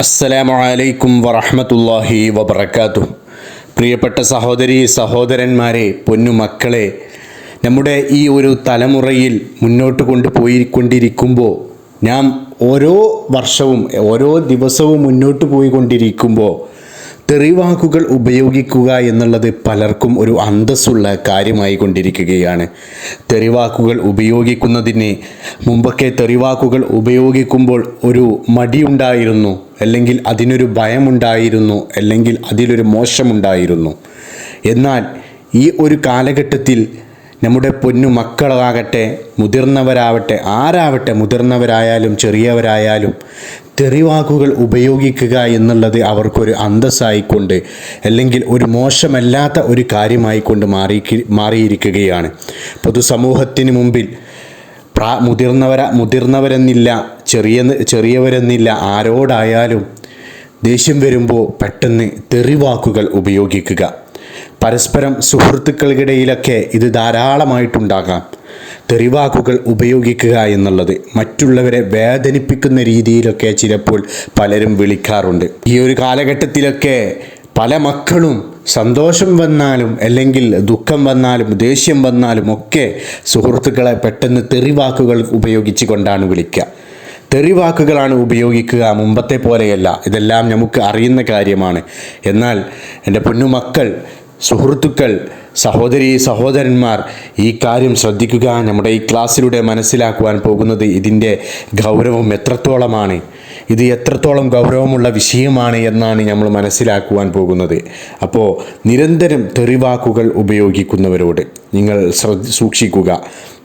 അസ്സലാമു അലൈക്കും വറഹ്മത്തുള്ളാഹി വബറകാതുഹു. പ്രിയപ്പെട്ട സഹോദരി സഹോദരന്മാരെ പൊന്നുമക്കളെ നമ്മുടെ ഈ ഒരു തലമുറയിൽ മുന്നോട്ട് കൊണ്ടുപോയിക്കൊണ്ടിരിക്കുമ്പോൾ നാം ഓരോ വർഷവും ഓരോ ദിവസവും മുന്നോട്ട് പോയിക്കൊണ്ടിരിക്കുമ്പോൾ തെറിവാക്കുകൾ ഉപയോഗിക്കുക എന്നുള്ളത് പലർക്കും ഒരു അന്തസ്സുള്ള കാര്യമായി കൊണ്ടിരിക്കുകയാണ്. തെറിവാക്കുകൾ ഉപയോഗിക്കുന്നതിന് മുമ്പൊക്കെ തെറിവാക്കുകൾ ഉപയോഗിക്കുമ്പോൾ ഒരു മടിയുണ്ടായിരുന്നു അല്ലെങ്കിൽ അതിനൊരു ഭയമുണ്ടായിരുന്നു അല്ലെങ്കിൽ അതിലൊരു മോശമുണ്ടായിരുന്നു. എന്നാൽ ഈ ഒരു കാലഘട്ടത്തിൽ നമ്മുടെ പൊന്നു മക്കളാകട്ടെ മുതിർന്നവരാവട്ടെ ആരാവട്ടെ മുതിർന്നവരായാലും ചെറിയവരായാലും തെറിവാക്കുകൾ ഉപയോഗിക്കുക എന്നുള്ളത് അവർക്കൊരു അന്തസ്സായിക്കൊണ്ട് അല്ലെങ്കിൽ ഒരു മോശമല്ലാത്ത ഒരു കാര്യമായിക്കൊണ്ട് മാറി മാറിയിരിക്കുകയാണ്. പൊതുസമൂഹത്തിന് മുമ്പിൽ പ്രാ മുതിർന്നവര മുതിർന്നവരെന്നില്ല ചെറിയ ചെറിയവരെന്നില്ല ആരോടായാലും ദേഷ്യം വരുമ്പോൾ പെട്ടെന്ന് തെറിവാക്കുകൾ ഉപയോഗിക്കുക. പരസ്പരം സുഹൃത്തുക്കൾക്കിടയിലൊക്കെ ഇത് ധാരാളമായിട്ടുണ്ടാകാം. തെറിവാക്കുകൾ ഉപയോഗിക്കുക എന്നുള്ളത് മറ്റുള്ളവരെ വേദനിപ്പിക്കുന്ന രീതിയിലൊക്കെ ചിലപ്പോൾ പലരും വിളിക്കാറുണ്ട്. ഈ ഒരു കാലഘട്ടത്തിലൊക്കെ പല മക്കളും സന്തോഷം വന്നാലും അല്ലെങ്കിൽ ദുഃഖം വന്നാലും ദേഷ്യം വന്നാലും ഒക്കെ സുഹൃത്തുക്കളെ പെട്ടെന്ന് തെറിവാക്കുകൾ ഉപയോഗിച്ചു കൊണ്ടാണ് വിളിക്കുക. തെറിവാക്കുകളാണ് ഉപയോഗിക്കുക മുമ്പത്തെ പോലെയല്ല. ഇതെല്ലാം നമുക്ക് അറിയുന്ന കാര്യമാണ്. എന്നാൽ എന്റെ പൊന്നുമക്കൾ സുഹൃത്തുക്കൾ സഹോദരി സഹോദരന്മാർ ഈ കാര്യം ശ്രദ്ധിക്കുക. നമ്മുടെ ഈ ക്ലാസ്സിലൂടെ മനസ്സിലാക്കുവാൻ പോകുന്നത് ഇതിന്റെ ഗൗരവം എത്രത്തോളമാണ്. ഇത് എത്രത്തോളം ഗൗരവമുള്ള വിഷയമാണ് എന്നാണ് നമ്മൾ മനസ്സിലാക്കുവാൻ പോകുന്നത്. അപ്പോൾ നിരന്തരം തെറിവാക്കുകൾ ഉപയോഗിക്കുന്നവരോട് നിങ്ങൾ ശ്രദ്ധ സൂക്ഷിക്കുക.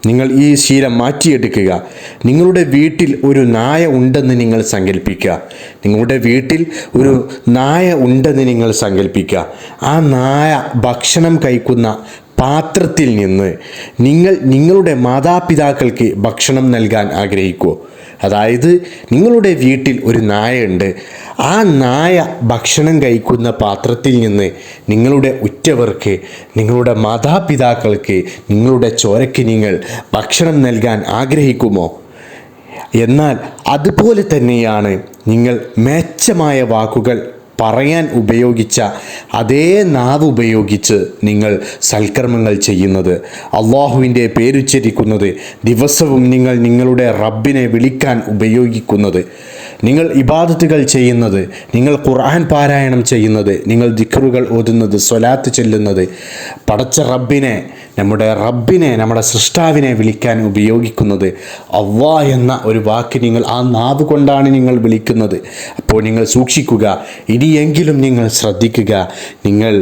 നിങ്ങൾ ഈ ശീലം മാറ്റിയെടുക്കുക. നിങ്ങളുടെ വീട്ടിൽ ഒരു നായ ഉണ്ടെന്ന് നിങ്ങൾ സങ്കല്പിക്കുക നിങ്ങളുടെ വീട്ടിൽ ഒരു നായ ഉണ്ടെന്ന് നിങ്ങൾ സങ്കല്പിക്കുക ആ നായ ഭക്ഷണം കഴിക്കുന്ന പാത്രത്തിൽ നിന്ന് നിങ്ങൾ നിങ്ങളുടെ മാതാപിതാക്കൾക്ക് ഭക്ഷണം നൽകാൻ ആഗ്രഹിക്കുമോ അതായത് നിങ്ങളുടെ വീട്ടിൽ ഒരു നായയുണ്ട്. ആ നായ ഭക്ഷണം കഴിക്കുന്ന പാത്രത്തിൽ നിന്ന് നിങ്ങളുടെ ഉറ്റവർക്ക് നിങ്ങളുടെ മാതാപിതാക്കൾക്ക് നിങ്ങളുടെ ചോരയ്ക്ക് നിങ്ങൾ ഭക്ഷണം നൽകാൻ ആഗ്രഹിക്കുമോ? എന്നാൽ അതുപോലെ തന്നെയാണ് നിങ്ങൾ മേച്ചമായ വാക്കുകൾ പറയാൻ ഉപയോഗിച്ച അതേ നാവ് ഉപയോഗിച്ച് നിങ്ങൾ സൽക്കർമ്മങ്ങൾ ചെയ്യുന്നത്. അള്ളാഹുവിന്റെ പേരുച്ചരിക്കുന്നത് ദിവസവും നിങ്ങൾ നിങ്ങളുടെ റബ്ബിനെ വിളിക്കാൻ ഉപയോഗിക്കുന്നത്. നിങ്ങൾ ഇബാദത്തുകൾ ചെയ്യുന്നത് നിങ്ങൾ ഖുർആൻ പാരായണം ചെയ്യുന്നത് നിങ്ങൾ ദിക്റുകൾ ഓതുന്നത് സ്വലാത്ത് ചെല്ലുന്നത് പടച്ച റബ്ബിനെ നമ്മുടെ റബ്ബിനെ നമ്മുടെ സൃഷ്ടാവിനെ വിളിക്കാൻ ഉപയോഗിക്കുന്നത് അവ്വ എന്ന ഒരു വാക്ക് നിങ്ങൾ ആ നാവ് കൊണ്ടാണ് നിങ്ങൾ വിളിക്കുന്നത്. അപ്പോൾ നിങ്ങൾ സൂക്ഷിക്കുക ഇനിയെങ്കിലും നിങ്ങൾ ശ്രദ്ധിക്കുക. നിങ്ങൾ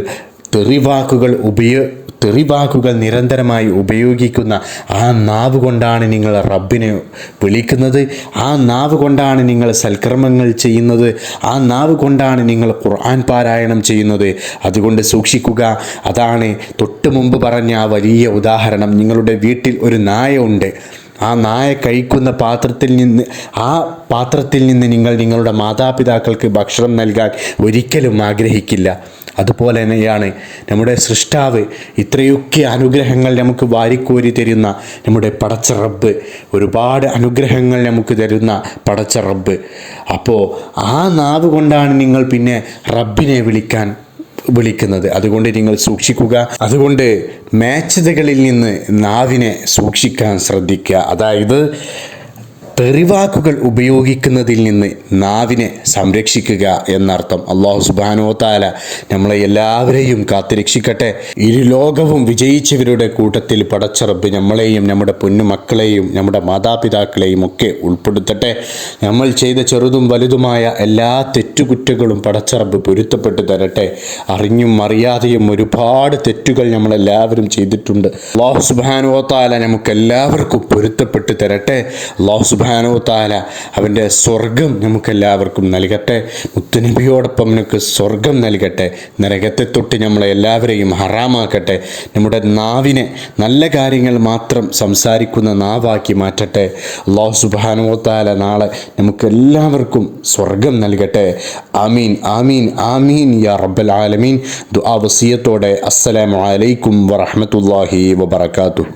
തെറിവാക്കുകൾ ഉപയോ തെറിവാക്കുകൾ നിരന്തരമായി ഉപയോഗിക്കുന്ന ആ നാവ് കൊണ്ടാണ് നിങ്ങൾ റബ്ബിനെ വിളിക്കുന്നത്. ആ നാവ് കൊണ്ടാണ് നിങ്ങൾ സൽക്കർമ്മങ്ങൾ ചെയ്യുന്നത്. ആ നാവ് കൊണ്ടാണ് നിങ്ങൾ ഖുർആൻ പാരായണം ചെയ്യുന്നത്. അതുകൊണ്ട് സൂക്ഷിക്കുക. അതാണ് തൊട്ട് മുമ്പ് പറഞ്ഞ ആ വലിയ ഉദാഹരണം. നിങ്ങളുടെ വീട്ടിൽ ഒരു നായ ഉണ്ട്. ആ നായ കഴിക്കുന്ന പാത്രത്തിൽ നിന്ന് ആ പാത്രത്തിൽ നിന്ന് നിങ്ങൾ നിങ്ങളുടെ മാതാപിതാക്കൾക്ക് ഭക്ഷണം നൽകാൻ ഒരിക്കലും ആഗ്രഹിക്കില്ല. അതുപോലെ തന്നെയാണ് നമ്മുടെ സൃഷ്ടാവ് ഇത്രയൊക്കെ അനുഗ്രഹങ്ങൾ നമുക്ക് വാരിക്കോരി തരുന്ന നമ്മുടെ പടച്ച റബ്ബ് ഒരുപാട് അനുഗ്രഹങ്ങൾ നമുക്ക് തരുന്ന പടച്ച റബ്ബ്. അപ്പോൾ ആ നാവ് കൊണ്ടാണ് നിങ്ങൾ പിന്നെ റബ്ബിനെ വിളിക്കാൻ വിളിക്കുന്നത്. അതുകൊണ്ട് നിങ്ങൾ സൂക്ഷിക്കുക. അതുകൊണ്ട് മാച്ചതകളിൽ നിന്ന് നാവിനെ സൂക്ഷിക്കാൻ ശ്രദ്ധിക്കുക. അതായത് തെറിവാക്കുകൾ ഉപയോഗിക്കുന്നതിൽ നിന്ന് നാവിനെ സംരക്ഷിക്കുക എന്നർത്ഥം. അള്ളാഹു സുബാനോ താല നമ്മളെ എല്ലാവരെയും കാത്തുരക്ഷിക്കട്ടെ. ഇരു ലോകവും വിജയിച്ചവരുടെ കൂട്ടത്തിൽ പടച്ചറബ് നമ്മളെയും നമ്മുടെ പൊന്നുമക്കളെയും നമ്മുടെ മാതാപിതാക്കളെയും ഒക്കെ ഉൾപ്പെടുത്തട്ടെ. നമ്മൾ ചെയ്ത ചെറുതും വലുതുമായ എല്ലാ തെറ്റുകുറ്റങ്ങളും പടച്ചറബ് പൊരുത്തപ്പെട്ടു തരട്ടെ. അറിഞ്ഞും അറിയാതെയും ഒരുപാട് തെറ്റുകൾ നമ്മളെല്ലാവരും ചെയ്തിട്ടുണ്ട്. അള്ളാഹു സുബാനോ താല നമുക്കെല്ലാവർക്കും പൊരുത്തപ്പെട്ടു തരട്ടെ. അള്ളാഹു സുബാനോ താല അവന്റെ സ്വർഗം നമുക്കെല്ലാവർക്കും നൽകട്ടെ. മുത്തുനബിയോടൊപ്പം നമുക്ക് സ്വർഗം നൽകട്ടെ. നരകത്തെ തൊട്ട് നമ്മളെ എല്ലാവരെയും ഹറാമാക്കട്ടെ. നമ്മുടെ നാവിനെ നല്ല കാര്യങ്ങൾ മാത്രം സംസാരിക്കുന്ന നാവാക്കി മാറ്റട്ടെ. അള്ളാഹു സുബാനോ താല നാളെ നമുക്കെല്ലാവർക്കും സ്വർഗം നൽകട്ടെ. ആമീൻ ആമീൻ ആമീൻ യാ റബ്ബൽ ആലമീൻ. ദുആ വസിയത്തോടെ അസ്സലാമു അലൈക്കും വറഹ്മത്തുള്ളാഹി വബറകാതുഹു.